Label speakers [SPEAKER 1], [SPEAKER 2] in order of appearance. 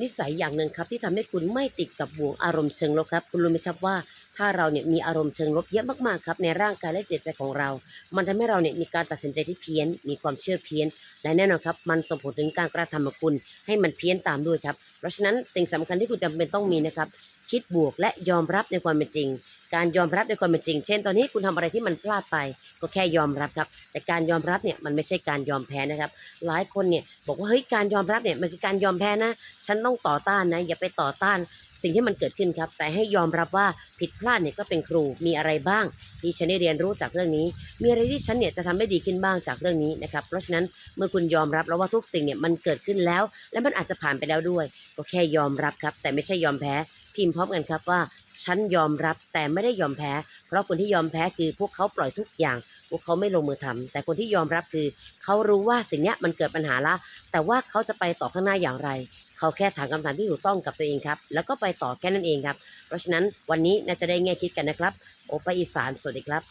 [SPEAKER 1] นิสัยอย่างหนึ่งครับที่ทำให้คุณไม่ติดกับบ่วงอารมณ์เชิงลบครับ คุณรู้ไหมครับว่า ถ้าเราเนี่ยมีอารมณ์เชิงลบเยอะมากๆครับในร่างกายและจิตใจของเรา มันทำให้เราเนี่ยมีการตัดสินใจที่เพี้ยน มีความเชื่อเพี้ยน และแน่นอนครับ มันส่งผลถึงการกระทำของคุณ ให้มันเพี้ยนตามด้วยครับ เพราะฉะนั้นสิ่งสำคัญที่คุณจำเป็นต้องมีนะครับ คิดบวกและยอมรับในความเป็นจริง การยอมรับในความเป็นจริง เช่น ตอนนี้คุณทำอะไรที่มันพลาดไป ก็แค่ยอมรับครับ แต่การยอมรับเนี่ยมันไม่ใช่การยอมแพ้นะครับ หลายคนเนี่ยบอกว่าเฮ้ยการยอมรับเนี่ยมันคือการยอมแพ้นะ ฉันต้องต่อต้านนะ อย่าไปต่อต้านสิ่งที่มันเกิดขึ้นครับ แต่ให้ยอมรับว่าผิดพลาดเนี่ยก็เป็นครูมีอะไรบ้าง ที่ฉันได้เรียนรู้จากเรื่องนี้ มีอะไรที่ฉันเนี่ยจะทำได้ดีขึ้นบ้างจากเรื่องนี้นะครับเพราะฉะนั้นเมื่อคุณยอมรับแล้วว่าทุกสิ่งเนี่ยมันเกิดขึ้นแล้ว และมันอาจจะผ่านไปแล้วด้วย ก็แค่ยอมรับครับ แต่ไม่ใช่ยอมแพ้พิมพ์พร้อมกันครับว่าฉันยอมรับแต่ไม่ได้ยอมแพ้ เพราะคนที่ยอมแพ้คือพวกเขาปล่อยทุกอย่าง พวกเขาไม่ลงมือทำแต่คนที่ยอมรับคือ เขารู้ว่าสิ่งเนี้ยมันเกิดปัญหาละแต่ว่าเขาจะไปต่อข้างหน้าอย่างไร เขาแค่ถามคำถามที่ถูกต้องกับตัวเองครับ แล้วก็ไปต่อแค่นั้นเองครับ เพราะฉะนั้นวันนี้น่าจะได้แง่คิดกันนะครับ โอไปอีสานสวัสดีครับ